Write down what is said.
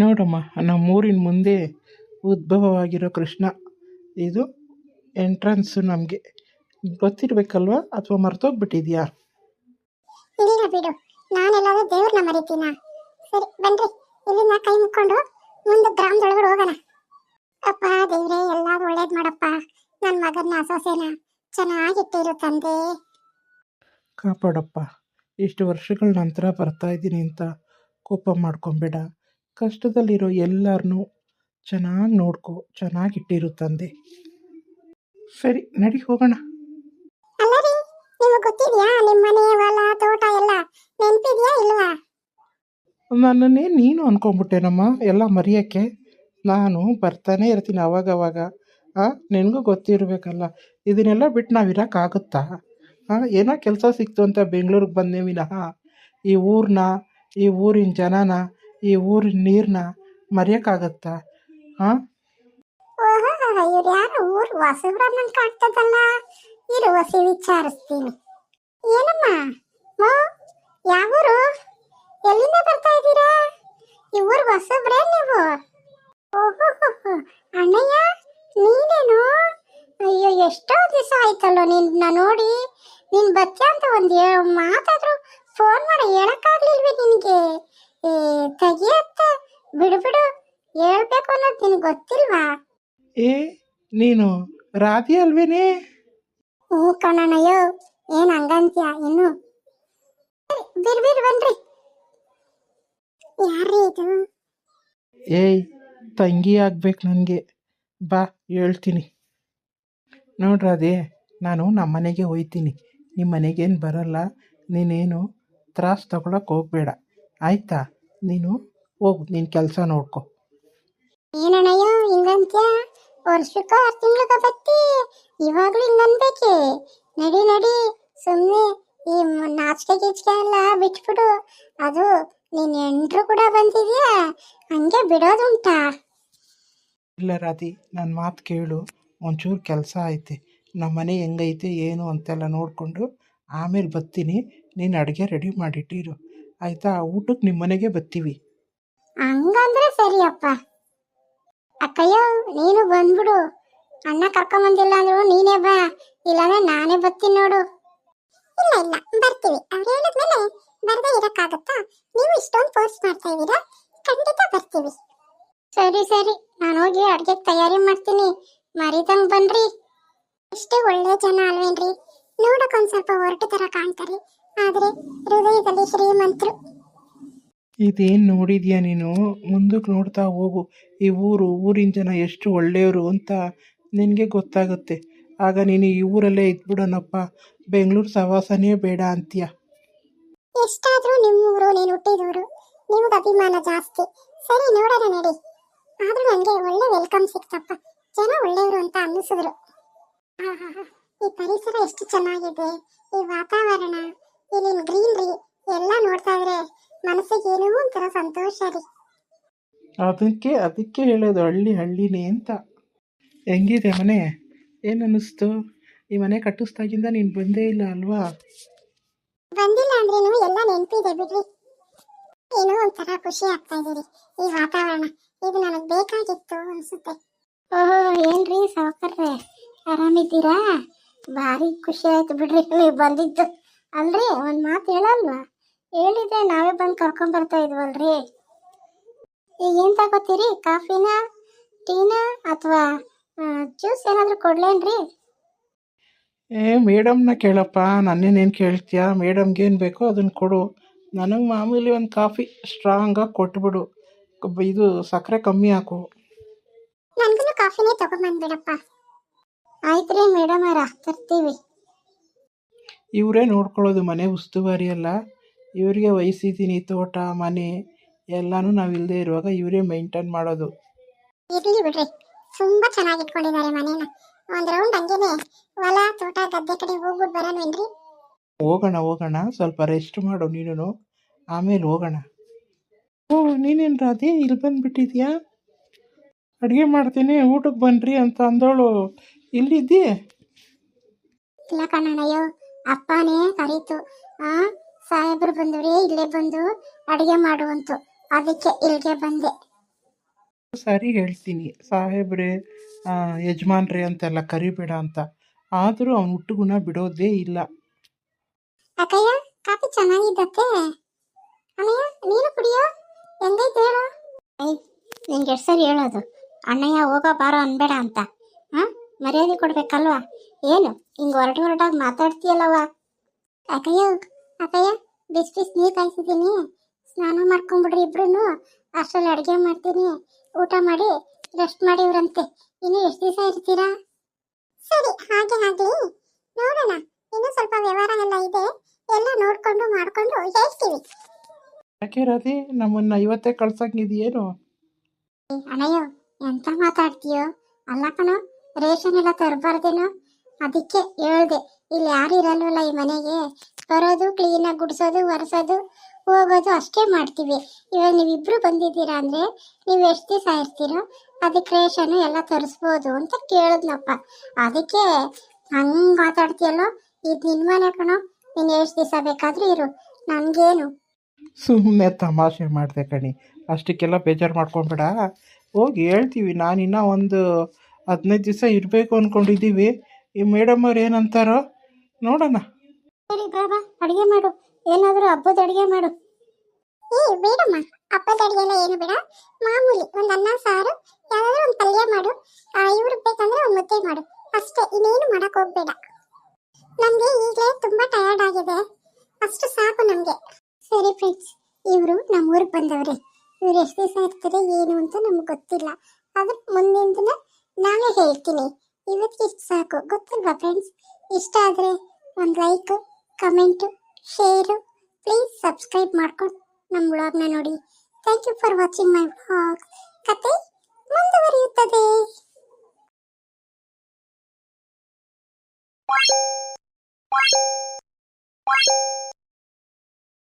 ನೋಡಮ್ಮ ನಮ್ಮೂರಿನ ಮುಂದೆ ಉದ್ಭವವಾಗಿರೋ ಕೃಷ್ಣ. ಇದು ಎಂಟ್ರೆನ್ಸು ನಮಗೆ. ಗೊತ್ತಿರಬೇಕಲ್ವಾ? ಅಥವಾ ಮರ್ತೋಗ್ಬಿಟ್ಟಿದ್ಯಾ? ಇಲ್ಲ ಬಿಡು. ನಾನೆಲ್ಲಾದ್ರೂ ದೇವ್ರನ್ನ ಮರಿತೀನ? ಸರಿ ಬನ್ರಿ. ಇಲ್ಲಿಂದ ಕೈ ಮುಕ್ಕೊಂಡು ಮುಂದೆ ಗ್ರಾಮದೊಳಗಡೆ ಹೋಗೋಣ. ಅಪ್ಪ ದೇವ್ರೆ ಎಲ್ಲಾರು ಒಳ್ಳೇದು ಮಾಡಪ್ಪ. ನನ್ನ ಮಗನ ಸೊಸೆನ ಚೆನ್ನಾಗಿಟ್ಟಿರು ತಂದೆ. ಕಾಪಾಡಪ್ಪ. ಇಷ್ಟು ವರ್ಷಗಳ ನಂತರ ಬರ್ತಾ ಇದ್ದೀನಿ ಅಂತ ಕೋಪ ಮಾಡ್ಕೊಬೇಡ. ಕಷ್ಟದಲ್ಲಿರೋ ಎಲ್ಲರನ್ನೂ ಚೆನ್ನಾಗಿ ನೋಡ್ಕೊ ಚೆನ್ನಾಗಿಟ್ಟಿರು ತಂದೆ. ಸರಿ ನಡಿ ಹೋಗೋಣ. ನನ್ನನ್ನೇ ನೀನು ಅನ್ಕೊಂಡ್ಬಿಟ್ಟೇನಮ್ಮ ಎಲ್ಲ ಮರೆಯೋಕ್ಕೆ. ನಾನು ಬರ್ತಾನೆ ಇರ್ತೀನಿ ಅವಾಗವಾಗ. ಹಾಂ ನಿನಗೂ ಗೊತ್ತಿರಬೇಕಲ್ಲ ಇದನ್ನೆಲ್ಲ ಬಿಟ್ಟು ನಾವು ಇರೋಕ್ಕಾಗುತ್ತಾ? ಹಾಂ ಏನೋ ಕೆಲಸ ಸಿಕ್ತು ಅಂತ ಬೆಂಗಳೂರಿಗೆ ಬಂದೆ ವಿನಃ ಈ ಊರನ್ನ ಈ ಊರಿನ ಜನನ ಈ ಊರಿನ ನೀರನ್ನ ಮರೆಯೋಕ್ಕಾಗತ್ತಾ? ಹಾಂ ಇವ್ರು ಯಾರು? ಊರು ಹೊಸಬ್ರನ್ನ ಕಾಣ್ತದಲ್ಲ. ಇರು, ಹೊಸಿ ವಿಚಾರಿಸ್ತೀನಿ. ಏನಮ್ಮ? ಮೋ ಯಾವೂರು ಎಲ್ಲಿಂದ ಬರ್ತಾ ಇದ್ದೀರಾ? ಈ ಊರು ಹೊಸಬ್ರೇ ನೀವು? ಓಹೋ ಅಣ್ಣಯ್ಯ, ನೀನೇನು? ಅಯ್ಯೋ, ಎಷ್ಟೋ ದಿವಸ ಆಯ್ತಲ್ಲೋ ನಿನ್ನ ನೋಡಿ. ನಿನ್ನ ಬಚ್ಚ ಅಂತ ಒಂದು ಮಾತಾದ್ರು ಫೋನ್ ಮಾಡಿ, ಹೇಳಕ್ಕಾಗ್ಲಿಲ್ವೇ ನಿನಗೆ? ತೆಗಿಯತ್ತೆ ಬಿಡು ಬಿಡು ಹೇಳ್ಬೇಕು ಅನ್ನೋದು ನಿನಗೆ ಗೊತ್ತಿಲ್ವಾ? ಏ ನೀನು ರಾಧಿ ಅಲ್ವೇನೆ? ಹ್ಞೂ ಕಣಣ್ಣಯ್ಯೋ ಏನ್ ಹಂಗಂತೀಯ ಇನ್ನು? ಬಿರ್ ಬಿರ್ ಬನ್ರಿ. ಯಾರ್ರೀ ಇದು? ಏಯ್ ತಂಗಿ ಆಗ್ಬೇಕು ನನಗೆ. ಬಾ ಹೇಳ್ತೀನಿ. ನೋಡ್ರದೇ ನಾನು ನಮ್ಮ ಮನೆಗೆ ಹೋಯ್ತೀನಿ. ನಿಮ್ಮ ಮನೆಗೇನು ಬರಲ್ಲ ನೀನೇನು ತ್ರಾಸು ತಗೊಳಕ್ಕೆ ಹೋಗಬೇಡ. ಆಯಿತಾ? ನೀನು? ಹೋಗು ನಿನ್ನ ಕೆಲಸ ನೋಡ್ಕೊ. ಏನಣ್ಣಯ್ಯೋ ಹಿಂಗಂತ್ಯ? ವರ್ಷಕ್ಕ ಆರು ತಿಂಗ್ಳಿಗ ಬತ್ತಿ? ಇವಾಗ್ಲೂ ಹಿಂಗನ್ಬೇಕೆ ನಡಿ ನಡಿ. ಸುಮ್ಮನೆ ಈ ನಾಚಿಕೆ ಗೀಚಿಕೆ ಎಲ್ಲ ಬಿಟ್ಬಿಡು. ಅದು ನೀನ್ ಎಂಟ್ರು ಕೂಡ ಬಂದಿದ್ಯಾ? ಹಂಗೆ ಬಿಡೋದುಂಟಾ ಇಲ್ಲ ರಾಧಿ ನನ್ನ ಮಾತು ಕೇಳು. ಒಂಚೂರು ಕೆಲಸ ಐತೆ. ನಮ್ಮ ಮನೆ ಹೆಂಗೈತೆ ಏನು ಅಂತೆಲ್ಲ ನೋಡಿಕೊಂಡು ಆಮೇಲೆ ಬರ್ತೀನಿ ನೀನು ಅಡುಗೆ ರೆಡಿ ಮಾಡಿಟ್ಟಿರು. ಆಯಿತಾ? ಊಟಕ್ಕೆ ನಿಮ್ಮ ಮನೆಗೆ ಬರ್ತೀವಿ ಹಂಗಂದ್ರೆ ಸರಿಯಪ್ಪ. ಅಕ್ಕಯ್ಯ, ನೀನು ಬಂದ್ಬಿಡು. ಅಣ್ಣ ಕರ್ಕೊಂಬಂದಿಲ್ಲ ಅಂದ್ರು ನೀನೇ ಬಾ. ಇಲ್ಲಾಂದ್ರೆ ನಾನೇ ಬರ್ತೀನಿ ನೋಡು. ಇಲ್ಲ ಇಲ್ಲ, ಬರ್ತೀವಿ. ಅವ್ರು ಹೇಳಿದ್ಮೇಲೆ ಬರದೇ ಇರಕ್ಕಾಗತ್ತಾ? ನೀವು ಇಷ್ಟೊಂದು ಫೋರ್ಸ್ ಮಾಡ್ತಾ ಇದ್ದೀರಾ? ಖಂಡಿತ ಬರ್ತೀವಿ. ಸರಿ ಸರಿ. ನಾನು ಹೋಗಿ ಅಡುಗೆ ತಯಾರಿ ಮಾಡ್ತೀನಿ. ಮರಿದಂಗ್ ಬನ್ರಿ. ಇಷ್ಟೇ ಒಳ್ಳೆ ಜನ ಅಲ್ವೇನ್ರಿ? ನೋಡಕ್ ಒಂದ್ ಸ್ವಲ್ಪ ಹೊರಟು ತರ ಕಾಣ್ತಾರೆ. ಆದ್ರೆ ಹೃದಯದಲ್ಲಿ ಶ್ರೀಮಂತರು. ಇದೇನು ನೋಡಿದ್ಯಾ ನೀನು? ಮುಂದಕ್ಕೆ ನೋಡ್ತಾ ಹೋಗು. ಈ ಊರು ಊರಿನ ಜನ ಎಷ್ಟು ಒಳ್ಳೆಯವರು ಅಂತ ನಿನಗೆ ಗೊತ್ತಾಗುತ್ತೆ. ಆಗ ನೀನು ಈ ಊರಲ್ಲೇ ಇದ್ಬಿಡೋಣಪ್ಪ. ಬೆಂಗಳೂರು ಸವಾಸನೇ ಬೇಡ ಅಂತೀಯ. ಎಷ್ಟಾದ್ರೂ ನಿಮ್ಮೂರು ನೀನು ಹುಟ್ಟಿದೂರು. ನಿಮ್ಗೆ ಅಭಿಮಾನ ಜಾಸ್ತಿ. ಸರಿ ನೋಡೋಣ ನಡಿ. ಆದರೂ ನನಗೆ ಒಳ್ಳೆ ವೆಲ್ಕಮ್ ಸಿಕ್ತಪ್ಪ. ಜನ ಒಳ್ಳೆಯವರು ಅಂತ ಅನ್ನಿಸಿದ್ರು. ಈ ಪರಿಸರ ಎಷ್ಟು ಚೆನ್ನಾಗಿದೆ. ಈ ವಾತಾವರಣ. ಇಲ್ಲಿನ ಗ್ರೀನ್ರಿ ಎಲ್ಲ ನೋಡ್ತಾ ಇದ್ರೆ ಮನಸ್ಸಿಗೆ ಏನೋ ಒಂಥರ ಸಂತೋಷ ರೀ. ಅದಕ್ಕೆ ಅದಕ್ಕೆ ಹೇಳೋದು ಹಳ್ಳಿ ಹಳ್ಳಿನೇ ಅಂತ. ಹೆಂಗಿದೆ ಮನೆ? ಏನು ಅನ್ನಿಸ್ತು? ಈ ಮನೆ ಕಟ್ಟಿಸ್ದಾಗಿಂದ ನೀನು ಬಂದೇ ಇಲ್ಲ ಅಲ್ವಾ? ಬಂದಿಲ್ಲ ಅಂದ್ರೇನು ಎಲ್ಲ ನೆನಪಿದೆ ಬಿಡ್ರಿ. ಏನೋ ಒಂಥರ ಖುಷಿ ಆಗ್ತಾ ಇದೀರಿ ಈ ವಾತಾವರಣ. ಇದು ನನಗೆ ಬೇಕಾಗಿತ್ತು ಅನ್ಸುತ್ತೆ. ಓಹೋ ಏನ್ರಿ ಸಾವುಕಾರ್ರೆ? ಆರಾಮಿದ್ದೀರಾ? ಭಾರಿ ಖುಷಿ ಆಯ್ತು ಬಿಡ್ರಿ ನೀವು ಬಂದಿದ್ದು. ಅಲ್ರಿ ಒಂದು ಮಾತು ಹೇಳಲ್ವಾ? ಹೇಳಿದ್ರೆ ನಾವೇ ಬಂದು ಕರ್ಕೊಂಡ್ ಬರ್ತಾ ಇದ್ವಲ್ರಿ. ಈಗ ಏನ್ ತಗೋತೀರಿ? ಕಾಫಿನಾ ಟೀನಾ ಅಥವಾ ಜ್ಯೂಸ್ ಏನಾದರೂ ಕೊಡ್ಲೇನ್ರಿ? ಏ ಮೇಡಮ್ನ ಕೇಳಪ್ಪ ನನ್ನೇನೇನು ಕೇಳ್ತೀಯಾ? ಮೇಡಮ್ಗೆ ಏನು ಬೇಕೋ ಅದನ್ನು ಕೊಡು. ನನಗೆ ಮಾಮೂಲಿ ಒಂದು ಕಾಫಿ ಸ್ಟ್ರಾಂಗಾಗಿ ಕೊಟ್ಬಿಡು. ಕಬ್ಬ- ಇದು ಸಕ್ಕರೆ ಕಮ್ಮಿ ಹಾಕು. ನನ್ಗೂ ಕಾಫಿನೇ ತಗೊಂಬಂದ್ಬಿಡಪ್ಪ ಆಯ್ತ್ರಿ ಮೇಡಮ್ ಅವ್ರ ತರ್ತೀವಿ. ಇವರೇ ನೋಡ್ಕೊಳ್ಳೋದು ಮನೆ ಉಸ್ತುವಾರಿ ಅಲ್ಲ. ಇವರಿಗೆ ವಹಿಸಿದ್ದೀನಿ ತೋಟ ಮನೆ ಎಲ್ಲನೂ ನಾವು ಇಲ್ಲದೆ ಇರುವಾಗ ಇವರೇ ಮೈಂಟೈನ್ ಮಾಡೋದು. ಇರ್ಲಿ ಬಿಡ್ರಿ. ತುಂಬಾ ಚೆನ್ನಾಗಿ ಇಟ್ಕೊಂಡಿದ್ದಾರೆ ಮನೇನ. ಒಂದ್ ರೌಂಡ್ ಹಂಗೇನೆ ಹೊಲ ತೋಟ ಗದ್ದೆ ಕಡೆ ಹೋಗ್ಬಿಟ್ಟು ಬರೋಣವೇನ್ರಿ ಹೋಗೋಣ ಹೋಗೋಣ. ಸ್ವಲ್ಪ ರೆಸ್ಟ್ ಮಾಡು ನೀನು ಆಮೇಲೆ ಹೋಗೋಣ. ಓ ನೀನೇನು ರಾಧೆ ಇಲ್ಲಿ ಬಂದ್ಬಿಟ್ಟಿದ್ಯಾ? ಅಡುಗೆ ಮಾಡ್ತೀನಿ ಊಟಕ್ಕೆ ಬನ್ನಿರಿ ಅಂತ ಅಂದೋಳು. ಇಲ್ಲಿದ್ದಿ? ಇಲ್ಲ ಕಣ್ಣಯ್ಯೋ ಅಪ್ಪನೇ ಕರೀತು. ಆ ಸಾಹೇಬ್ರು ಬಂದವ್ರೆ ಇಲ್ಲೇ ಬಂದು ಅಡಿಗೆ ಮಾಡುವಂತು. ಅದಕ್ಕೆ ಇಲ್ಲಿಗೆ ಬಂದೆ. ಸರಿ ಹೇಳ್ತೀನಿ. ಸಾಹೇಬ್ರೆ ಯಜಮಾನ್ರೆ ಅಂತೆಲ್ಲ ಕರಿಬೇಡ ಅಂತ. ಆದರೂ ಅವನು ಹುಟ್ಟುಗುಣ ಬಿಡೋದೇ ಇಲ್ಲ. ಅಕ್ಕಯ್ಯ ಕಾಫಿ ಚೆನ್ನಾಗಿದ್ದತ್ತೆ ಅಣ್ಣಯ್ಯ ನೀನು ಕುಡಿಯೋ? ಹೆಂಗೈತೆ ಹೇಳು? ನಿಂಗೆ ಎಷ್ಟು ಸರಿ ಹೇಳೋದು. ಅಣ್ಣಯ್ಯ ಹೋಗೋ ಬಾರೋ ಅನ್ಬೇಡ ಅಂತ. ಹಾಂ? ಮರ್ಯಾದೆ ಕೊಡ್ಬೇಕಲ್ವಾ? ಏನು? ಹಿಂಗೆ ಹೊರಟು ಹೊರಟಾಗಿ ಮಾತಾಡ್ತೀಯಲ್ಲವ ಅಕಯ್ಯ ಅಕಯ್ಯ ಬಿಸಿ ಬಿಸಿ ನೀರು ಕಾಯಿಸಿದ್ದೀನಿ. ಸ್ನಾನ ಮಾಡ್ಕೊಂಬಿಡ್ರಿ ಇಬ್ರು ಅಷ್ಟರಲ್ಲಿ ಅಡುಗೆ ಮಾಡ್ತೀನಿ. ಊಟ ಮಾಡಿ ರೆಸ್ಟ್ ಮಾಡಿ ಇವ್ರಂತೆ ಇನ್ನು ಎಷ್ಟು ದಿವಸ ಇರ್ತೀರಾ? ಸರಿ ಹಾಗೆ ಆಗ್ಲಿ. ನೋಡೋಣ ಇನ್ನು ಸ್ವಲ್ಪ ವ್ಯವಹಾರ ಎಲ್ಲ ಇದೆ. ಎಲ್ಲ ನೋಡ್ಕೊಂಡು ಮಾಡ್ಕೊಂಡು ಹೇಳ್ತೀವಿ. ಯಾಕೆ ರಾಧೆ ನಮ್ಮನ್ನ ಇವತ್ತೇ ಕಳ್ಸಂಗಿದೆಯೇನು? ಅಣ್ಣಯ್ಯೋ ಎಂತ ಮಾತಾಡ್ತೀಯೋ? ಅಲ್ಲ ಕಣೋ ರೇಷನ್ ಎಲ್ಲ ತರಬಾರ್ದೇನೋ? ಅದಕ್ಕೆ ಹೇಳ್ದೆ, ಇಲ್ಲಿ ಯಾರು ಇರಲ್ವಲ್ಲ ಈ ಮನೆಗೆ? ಬರೋದು ಕ್ಲೀನಾಗಿ ಗುಡಿಸೋದು, ಒರೆಸೋದು, ಹೋಗೋದು ಅಷ್ಟೇ ಮಾಡ್ತೀವಿ. ಇವಾಗ ನೀವಿಬ್ರು ಬಂದಿದ್ದೀರಾ ಅಂದರೆ ನೀವು ಎಷ್ಟು ದಿವಸ ಇರ್ತೀರೋ ಅದಕ್ಕೆ ರೇಷನ್ ಎಲ್ಲ ತರಿಸ್ಬೋದು ಅಂತ ಕೇಳಿದ್ನಪ್ಪ. ಅದಕ್ಕೆ ಹಂಗೆ ಮಾತಾಡ್ತೀಯಲ್ಲೋ? ಇದು ನಿನ್ನ ಮನೆ ಕಣೋ, ನೀನು ಎಷ್ಟು ದಿವಸ ಬೇಕಾದರೂ ಇರು, ನನಗೇನು? ಸುಮ್ಮನೆ ತಮಾಷೆ ಮಾಡಿದೆ ಕಣಿ, ಅಷ್ಟಕ್ಕೆಲ್ಲ ಬೇಜಾರು ಮಾಡ್ಕೊಬೇಡ ಹೋಗಿ ಹೇಳ್ತೀವಿ ನಾನಿನ್ನೂ ಒಂದು ಹದಿನೈದು ದಿವಸ ಇರಬೇಕು ಅಂದ್ಕೊಂಡಿದ್ದೀವಿ ಈ ಮೇಡಮ್ ಅವ್ರು ಏನಂತಾರೋ ನೋಡೋಣ. ಸರಿ ಬಾಬಾ ಅಡಿಗೆ ಮಾಡು. ಏನಾದರೂ ಹಬ್ಬದ ಅಡುಗೆ ಮಾಡು. ಏ, ಬೇಡಮ್ಮ. ಹಬ್ಬದ ಅಡುಗೆ ಎಲ್ಲ ಏನು ಬೇಡ. ಮಾಮೂಲಿ ಒಂದು ಅನ್ನ, ಸಾರು, ಯಾವ್ದಾದ್ರು ಒಂದು ಪಲ್ಯ ಮಾಡು. ಇವ್ರಿಗೆ ಬೇಕಂದ್ರೆ ಒಂದು ಮುದ್ದೆ ಮಾಡು. ಅಷ್ಟೇ, ಇನ್ನೇನು ಮಾಡಕ್ ಹೋಗ್ಬೇಡ. ನಮ್ಗೆ ಈಗಲೇ ತುಂಬಾ ಟಯರ್ಡ್ ಆಗಿದೆ. ಅಷ್ಟು ಸಾಕು ನಮಗೆ. ಸರಿ ಫ್ರೆಂಡ್ಸ್ ಇವರು ನಮ್ಮ ಊರಿಗೆ ಬಂದವ್ರೆ. ಇವ್ರು ಎಷ್ಟು ದಿವಸ ಇರ್ತಾರೆ, ಏನು ಅಂತ ನಮ್ಗೆ ಗೊತ್ತಿಲ್ಲ. ಆದ್ರೆ ಮುಂದಿನ ದಿನ ನಾನೇ ಹೇಳ್ತೀನಿ. ಇವತ್ತಿಗೆ ಇಷ್ಟು ಸಾಕು. ಗೊತ್ತಿಲ್ವಾ ಫ್ರೆಂಡ್ಸ್ ಇಷ್ಟ ಆದರೆ ಒಂದು like comment share please subscribe ಮಾಡ್ಕೊಂಡು ನಮ್ಮ ವ್ಲಾಗ್ನ ನೋಡಿ. Thank you for watching my vlog ಕತೆ ಮುಂದುವರಿಯುತ್ತದೆ.